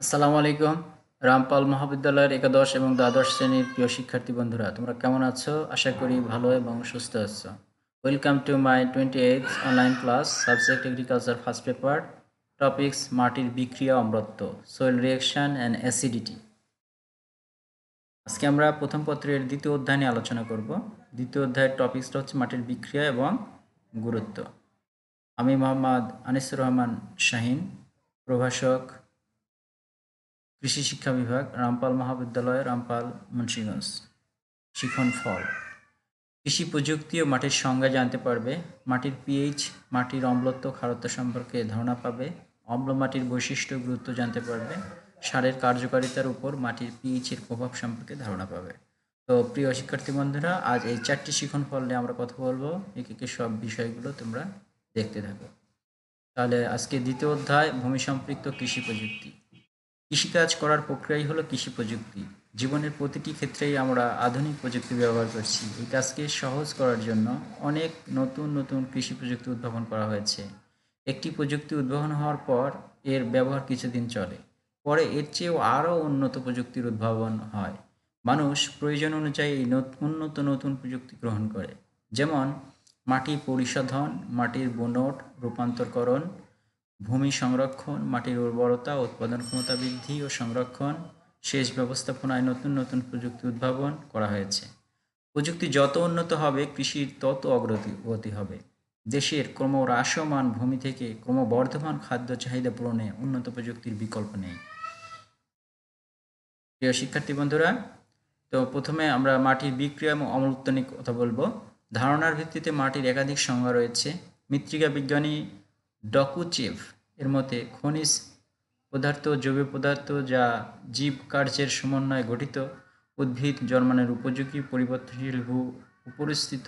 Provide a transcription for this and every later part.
আসসালামু আলাইকুম। রামপাল মহাবিদ্যালয়ের একাদশ এবং দ্বাদশ শ্রেণির প্রিয় শিক্ষার্থী বন্ধুরা, তোমরা কেমন আছো? আশা করি ভালো এবং সুস্থ আছো। Welcome to my twenty eight online class subject agriculture first paper topics মাটির বিক্রিয়া অম্লত্ব সোয়েল রিয়েকশন অ্যান্ড অ্যাসিডিটি আজকে আমরা প্রথম পত্রের দ্বিতীয় অধ্যায় নিয়ে আলোচনা করব। দ্বিতীয় অধ্যায়ের টপিকসটা হচ্ছে মাটির বিক্রিয়া এবং গুরুত্ব। আমি মোহাম্মদ আনিসুর রহমান শাহিন, প্রভাষক কৃষি শিক্ষা বিভাগ, রামপাল মহাবিদ্যালয়, রামপাল, মুন্সিগঞ্জ। শিখন ফল। কৃষি প্রযুক্তি ও মাটির সংজ্ঞা জানতে পারবে। মাটির পিএইচ মাটির অম্লত্ব খারত্ব সম্পর্কে ধারণা পাবে। অম্ল মাটির বৈশিষ্ট্য গুরুত্ব জানতে পারবে। সারের কার্যকারিতার উপর মাটির পিএইচের প্রভাব সম্পর্কে ধারণা পাবে। তো প্রিয় শিক্ষার্থী বন্ধুরা, আজ এই চারটি শিখন ফল নিয়ে আমরা কথা বলব। একে একে সব বিষয়গুলো তোমরা দেখতে থাকো। তাহলে আজকে দ্বিতীয় অধ্যায়, ভূমি সম্পৃক্ত কৃষি প্রযুক্তি। কৃষিকাজ করার প্রক্রিয়াই হলো কৃষি প্রযুক্তি। জীবনের প্রতিটি ক্ষেত্রেই আমরা আধুনিক প্রযুক্তি ব্যবহার করছি। এই কাজকে সহজ করার জন্য অনেক নতুন নতুন কৃষি প্রযুক্তি উদ্ভাবন করা হয়েছে। একটি প্রযুক্তি উদ্ভাবন হওয়ার পর এর ব্যবহার কিছুদিন চলে। পরে এর চেয়েও আরও উন্নত প্রযুক্তির উদ্ভাবন হয়। মানুষ প্রয়োজন অনুযায়ী উন্নত, নতুন প্রযুক্তি গ্রহণ করে। যেমন মাটি পরিশোধন, মাটির বুনট, রূপান্তরকরণ ভূমি সংরক্ষণ, মাটির উর্বরতা, উৎপাদন ক্ষমতা বৃদ্ধি ও সংরক্ষণ, সেচ ব্যবস্থাপনায় নতুন নতুন প্রযুক্তি উদ্ভাবন করা হয়েছে। প্রযুক্তি যত উন্নত হবে, কৃষির তত অগ্রগতি হবে। দেশের ক্রমহ্রাসমান ভূমি থেকে ক্রমবর্ধমান খাদ্য চাহিদা পূরণে উন্নত প্রযুক্তির বিকল্প নেই। প্রিয় শিক্ষার্থী বন্ধুরা, তো প্রথমে আমরা মাটির বিক্রিয়া এবং অমলত্ব নিয়ে কথা বলব। ধারণার ভিত্তিতে মাটির একাধিক সংজ্ঞা রয়েছে। মৃত্তিকা বিজ্ঞানী ডকুচেভ এর মতে খনিজ পদার্থ, জৈব পদার্থ যা জীব কার্যের সমন্বয়ে গঠিত, উদ্ভিদ জন্মানের উপযোগী পরিবর্তনশীল ভূ, উপরিস্থিত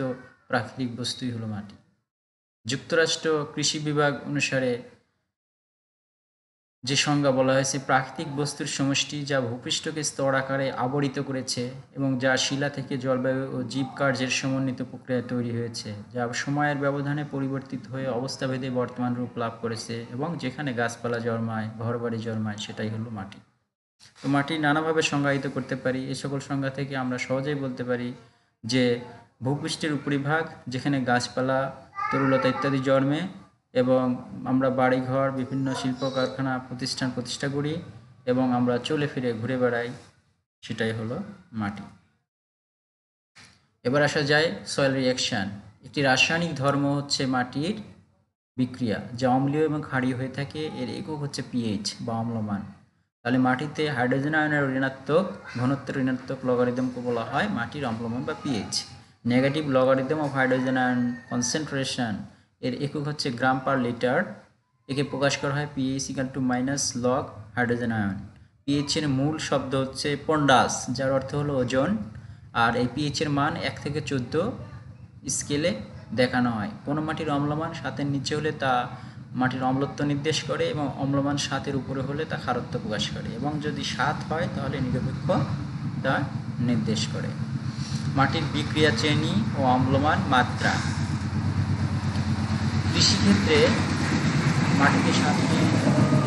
প্রাকৃতিক বস্তুই হলো মাটি। যুক্তরাষ্ট্র কৃষি বিভাগ অনুসারে যে সংজ্ঞা বলা হয়েছে, প্রাকৃতিক বস্তুর সমষ্টি যা ভূপৃষ্ঠকে স্তর আকারে আবরিত করেছে এবং যা শিলা থেকে জলবায়ু ও জীব কার্যের সমন্বিত প্রক্রিয়ায় তৈরি হয়েছে, যা সময়ের ব্যবধানে পরিবর্তিত হয়ে অবস্থাভেদে বর্তমান রূপ লাভ করেছে এবং যেখানে গাছপালা জন্মায়, ঘরবাড়ি জন্মায়, সেটাই হলো মাটি। তো মাটি নানাভাবে সংজ্ঞায়িত করতে পারি এই সকল সংজ্ঞা থেকে আমরা সহজেই বলতে পারি যে ভূপৃষ্ঠের উপরিভাগ, যেখানে গাছপালা, তরুলতা ইত্যাদি জন্মে এবং আমরা বাড়িঘর, বিভিন্ন শিল্প কারখানা প্রতিষ্ঠান প্রতিষ্ঠা করি এবং আমরা চলে ফিরে ঘুরে বেড়াই। সেটাই হলো মাটি। এবার আসা যায় সয়েল রিয়াকশান একটি রাসায়নিক ধর্ম হচ্ছে মাটির বিক্রিয়া, যা অম্লীয় এবং ক্ষারীয় হয়ে থাকে। এর একক হচ্ছে পিএইচ বা অম্লমান। তাহলে মাটিতে হাইড্রোজেন আয়নের ঋণাত্মক ঘনত্বের ঋণাত্মক লগারিদমকে বলা হয় মাটির অম্লমান বা pH negative logarithm of hydrogen ion concentration এর একক হচ্ছে গ্রাম পার লিটার। একে প্রকাশ করা হয় pH equal to minus log hydrogen ion pH এর মূল শব্দ হচ্ছে পন্ডাস, যার অর্থ হলো ওজন। আর এই পিএইচ এর মান এক থেকে চোদ্দ স্কেলে দেখানো হয়। কোনো মাটির অম্লমান সাতের নিচে হলে তা মাটির অম্লত্ব নির্দেশ করে এবং অম্লমান সাতের উপরে হলে তা খারত্ব প্রকাশ করে। এবং যদি সাত হয়, তাহলে নিরপেক্ষ তা নির্দেশ করে। মাটির বিক্রিয়া শ্রেণি ও অম্লমান মাত্রা। কৃষিক্ষেত্রে মাটিকে সাতটি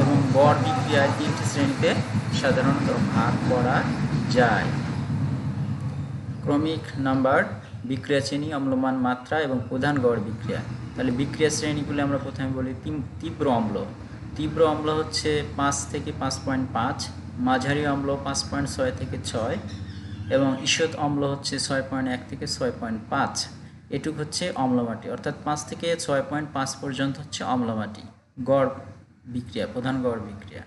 এবং গড় বিক্রিয়ায় তিনটি শ্রেণীতে সাধারণত ভাগ করা যায়। ক্রমিক নাম্বার, বিক্রিয়া শ্রেণি, অম্লমান মাত্রা এবং প্রধান গড় বিক্রিয়া। তাহলে বিক্রিয়া শ্রেণীগুলি আমরা প্রথমে বলি তীব্র অম্ল। তীব্র অম্ল হচ্ছে পাঁচ থেকে পাঁচ পয়েন্ট পাঁচ, মাঝারি অম্ল পাঁচ পয়েন্ট ছয় থেকে ছয়, এবং ঈষৎ অম্ল হচ্ছে ছয় পয়েন্ট এক থেকে ছয় পয়েন্ট পাঁচ। এটুক হচ্ছে অম্লমাটি। অর্থাৎ পাঁচ থেকে ছয় পয়েন্ট পাঁচ পর্যন্ত হচ্ছে অম্লমাটি, গড় বিক্রিয়া, প্রধান গড় বিক্রিয়া।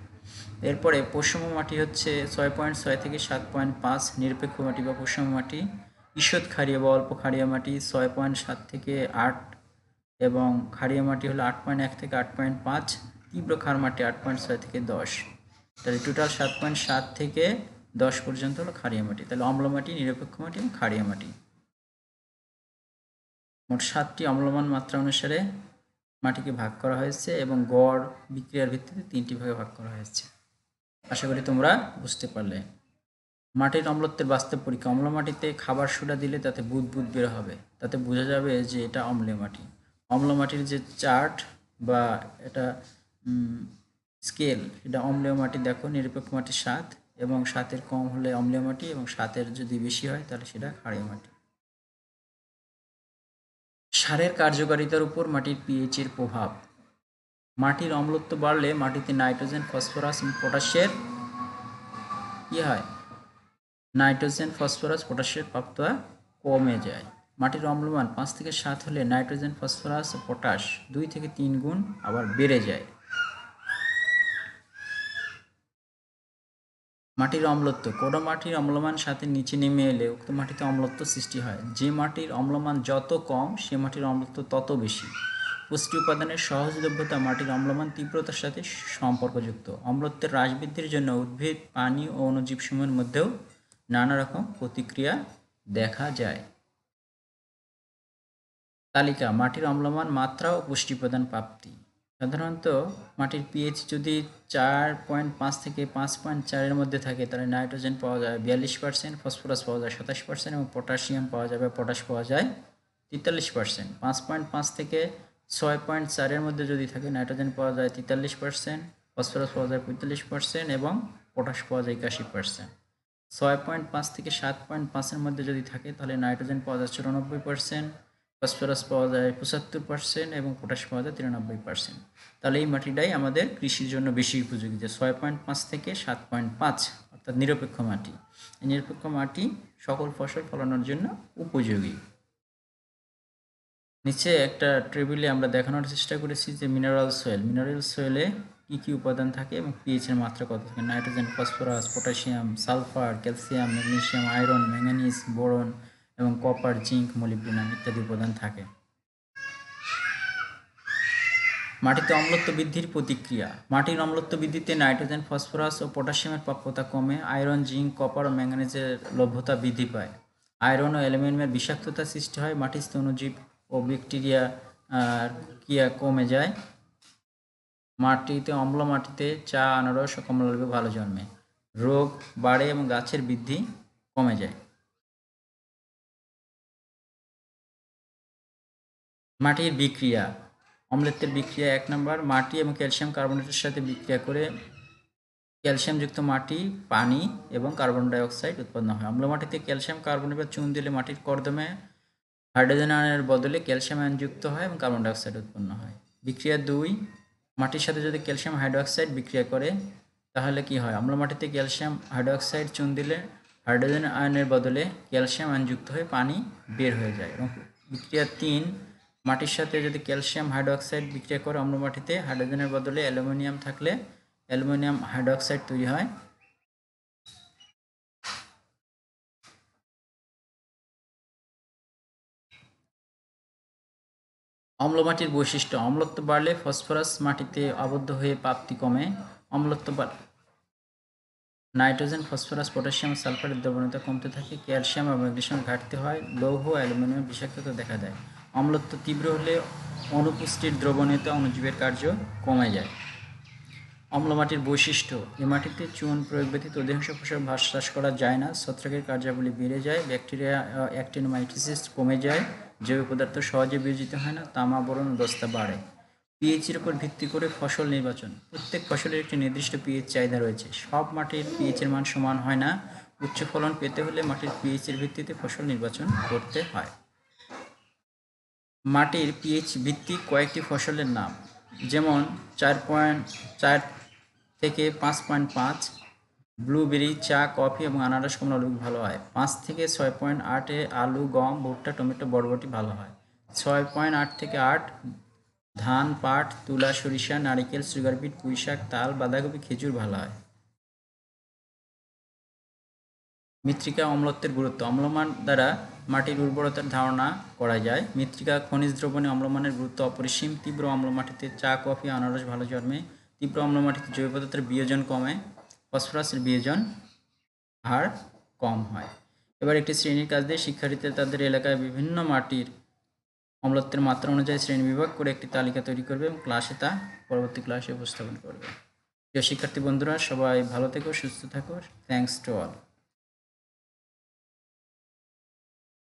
এরপরে পশ্চিম মাটি হচ্ছে ছয় পয়েন্ট ছয় থেকে সাত পয়েন্ট পাঁচ নিরপেক্ষ মাটি বা পশ্চিম মাটি ঈষৎ ক্ষারীয় বা অল্প ক্ষারীয় মাটি ছয় পয়েন্ট সাত থেকে আট এবং ক্ষারীয় মাটি হলো আট পয়েন্ট এক থেকে আট পয়েন্ট পাঁচ, তীব্র ক্ষার মাটি আট পয়েন্ট ছয় থেকে দশ। তাহলে টোটাল সাত পয়েন্ট সাত থেকে দশ পর্যন্ত হলো ক্ষারীয় মাটি। তাহলে অম্ল মাটি নিরপেক্ষ মাটি এবং ক্ষারীয় মাটি। মোট সাতটি অম্লমান মাত্রা অনুসারে মাটিকে ভাগ করা হয়েছে এবং গড় বিক্রিয়ার ভিত্তিতে তিনটি ভাগে ভাগ করা হয়েছে। আশা করি তোমরা বুঝতে পারলে। মাটির অম্লত্বের বাস্তব পরীক্ষা। অম্ল মাটিতে খাবার সোডা দিলে তাতে বুদ বুদ বের হবে। তাতে বোঝা যাবে যে এটা অম্লীয় মাটি। অম্ল মাটির যে চার্ট বা এটা স্কেল, এটা অম্লীয় মাটি দেখো, নিরপেক্ষ মাটি সাত এবং সাতের কম হলে অম্লীয় মাটি এবং সাতের যদি বেশি হয় তাহলে সেটা ক্ষারীয় মাটি। সারের কার্যকারিতার উপর মাটির পিএইচ এর প্রভাব। মাটির অম্লত্ব বাড়লে মাটিতে নাইট্রোজেন, ফসফরাস পটাশের কী হয়? নাইট্রোজেন, ফসফরাস, পটাশের প্রাপ্ত কমে যায়। মাটির অম্লমান পাঁচ থেকে সাত হলে নাইট্রোজেন, ফসফরাস, পটাশ দুই থেকে তিন গুণ আবার বেড়ে যায়। মাটির অম্লত্ব কোনো মাটির অম্লমান সাথে নিচে নেমে এলে উক্ত মাটিতে অম্লত্ব সৃষ্টি হয়। যে মাটির অম্লমান যত কম, সে মাটির অম্লত্ব তত বেশি। পুষ্টি উপাদানের সহজলভ্যতা মাটির অম্লমান তীব্রতার সাথে সম্পর্কযুক্ত। অম্লত্বের হ্রাস বৃদ্ধির জন্য উদ্ভিদ, পানি ও অণুজীবসমূহের মধ্যেও নানা রকম প্রতিক্রিয়া দেখা যায়। তালিকা, মাটির অম্লমান মাত্রা ও পুষ্টি প্রদান প্রাপ্তি। সাধারণত মাটির পিএইচ যদি চার পয়েন্ট পাঁচ থেকে পাঁচ পয়েন্ট চারের মধ্যে থাকে, তাহলে নাইট্রোজেন পাওয়া যায় বিয়াল্লিশ পার্সেন্ট ফসফরাস পাওয়া যায় সাতাশ পার্সেন্ট এবং পটাশিয়াম পাওয়া যাবে পটাশ পাওয়া যায় তেতাল্লিশ পার্সেন্ট পাঁচ পয়েন্ট পাঁচ থেকে ছয় পয়েন্ট চারের মধ্যে যদি থাকে নাইট্রোজেন পাওয়া যায় তেতাল্লিশ পার্সেন্ট ফসফরাস পাওয়া যায় পঁয়তাল্লিশ পার্সেন্ট এবং পটাশ পাওয়া যায় একাশি পার্সেন্ট ছয় পয়েন্ট পাঁচ থেকে সাত পয়েন্ট পাঁচের মধ্যে যদি থাকে, তাহলে নাইট্রোজেন পাওয়া যায় চুরানব্বই পার্সেন্ট ফসফরাস পাওয়া যায় পঁচাত্তর পার্সেন্ট এবং পটাশ পাওয়া যায় তিরানব্বই পার্সেন্ট তাহলে এই মাটিটাই আমাদের কৃষির জন্য বেশি উপযোগী। যে ছয় পয়েন্ট পাঁচ থেকে সাত পয়েন্ট পাঁচ অর্থাৎ নিরপেক্ষ মাটি। এই নিরপেক্ষ মাটি সকল ফসল ফলানোর জন্য উপযোগী। নিচে একটা টেবিলে আমরা দেখানোর চেষ্টা করেছি যে মিনারেল সয়েল মিনারেল সয়েলে কী কী উপাদান থাকে এবং পিএইচের মাত্রা কত থাকে? Nitrogen phosphorus potassium sulphur calcium magnesium iron manganese boron এবং কপার জিঙ্ক মলিবডিনাম ইত্যাদি উপাদান থাকে। মাটিতে অম্লত্ব বৃদ্ধির প্রতিক্রিয়া। মাটির অম্লত্ব বৃদ্ধিতে নাইট্রোজেন, ফসফরাস ও পটাশিয়ামের প্রাপ্যতা কমে, আয়রন, জিঙ্ক কপার ও ম্যাঙ্গানিজের লভ্যতা বৃদ্ধি পায়। আয়রন ও অ্যালুমিনিয়ামের বিষাক্ততা সৃষ্টি হয়, মাটির স্তনজীব ও ব্যাকটেরিয়া ক্রিয়া কমে যায়। মাটিতে, অম্ল মাটিতে চা, আনারস ও কমলালেবু ভালো জন্মে। রোগ বাড়ে এবং গাছের বৃদ্ধি কমে যায়। মাটির বিক্রিয়া, অম্লত্বের বিক্রিয়া এক নম্বর, মাটি এবং ক্যালসিয়াম কার্বনেটের সাথে বিক্রিয়া করে ক্যালসিয়ামযুক্ত মাটি, পানি এবং কার্বন ডাইঅক্সাইড উৎপন্ন হয়। অম্ল মাটিতে ক্যালসিয়াম কার্বনেট বা চুন দিলে মাটির কর্দমে হাইড্রোজেন আয়নের বদলে ক্যালসিয়াম আয়ন যুক্ত হয় এবং কার্বন ডাইঅক্সাইড উৎপন্ন হয়। বিক্রিয়া দুই, মাটির সাথে যদি ক্যালসিয়াম হাইড্রোক্সাইড বিক্রিয়া করে, তাহলে কি হয়? অম্ল মাটিতে ক্যালসিয়াম হাইড্রোক্সাইড চুন দিলে হাইড্রোজেন আয়নের বদলে ক্যালসিয়াম আয়ন যুক্ত হয়ে পানি বের হয়ে যায় এবং বিক্রিয়া তিন মাটির সাথে যদি ক্যালসিয়াম হাইড্রোক্সাইড বিক্রিয়া করে অম্ল মাটিতে হাইড্রোজেনের বদলে অ্যালুমিনিয়াম থাকলে অ্যালুমিনিয়াম হাইড্রোক্সাইড তৈরি হয়। অম্ল মাটির বৈশিষ্ট্য, অম্লত্ব বাড়লে ফসফরাস মাটিতে আবদ্ধ হয়ে প্রাপ্তি কমে। অম্লত্ব বাড়লে নাইট্রোজেন, ফসফরাস, পটাশিয়াম, সালফারের দ্রবণতা কমতে থাকে, ক্যালসিয়াম এবং ম্যাগনেশিয়াম ঘাটতি হয়, লৌহ, অ্যালুমিনিয়াম বিষাক্ততা দেখা দেয়। অম্লত্ব তীব্র হলে অনুপুষ্টির দ্রবণীয়তা অণুজীবের কার্য কমে যায়। অম্ল মাটির বৈশিষ্ট্য, এ মাটিতে চুন প্রয়োগ ব্যতীত অধিকাংশ ফসল ভাস চাষ করা যায় না, ছত্রাকের কার্যাবলী বেড়ে যায়, ব্যাকটেরিয়া অ্যাক্টিনোমাইটিসিস কমে যায়, জৈব পদার্থ সহজে বিয়োজিত হয় না, তামা বরণ দস্তা বাড়ে। পিএইচের উপর ভিত্তি করে ফসল নির্বাচন। প্রত্যেক ফসলের একটি নির্দিষ্ট পিএইচ চাহিদা রয়েছে। সব মাটির পিএইচের মান সমান হয় না। উচ্চ ফলন পেতে হলে মাটির পিএইচের ভিত্তিতে ফসল নির্বাচন করতে হয়। মাটির পিএইচ ভিত্তিক কয়েকটি ফসলের নাম, যেমন চার পয়েন্ট চার থেকে পাঁচ পয়েন্ট পাঁচ ব্লুবেরি চা কফি এবং আনারস কমলা আলু ভালো হয়। পাঁচ থেকে ছয় পয়েন্ট আটে আলু, গম, ভুট্টা, টমেটো, বরবটি ভালো হয়। ছয় পয়েন্ট আট থেকে আট, ধান, পাট, তুলা, সরিষা, নারিকেল সুগার বিট পুঁই শাক, তাল, বাঁধাকপি, খেজুর ভালো হয়। মৃত্তিকা অম্লত্বের গুরুত্ব, অম্লমান দ্বারা মাটির উর্বরতার ধারণা করা যায়। মৃত্তিকা, খনিজ দ্রবণে অম্লমানের গুরুত্ব অপরিসীম। তীব্র অম্ল মাটিতে চা, কফি, আনারস ভালো জন্মে। তীব্র অম্ল মাটিতে জৈব পদার্থের বিয়োজন কমে। ফসফরাসের বিয়োজন হার কম হয়। এবার একটি শ্রেণির কাজ দিয়ে শিক্ষার্থীরা তাদের এলাকায় বিভিন্ন মাটির অম্লত্বের মাত্রা অনুযায়ী শ্রেণি বিভাগ করে একটি তালিকা তৈরি করবে এবং ক্লাসে তা পরবর্তী ক্লাসে উপস্থাপন করবে। প্রিয় শিক্ষার্থী বন্ধুরা, সবাই ভালো থেকো, সুস্থ থাকো। Thanks to all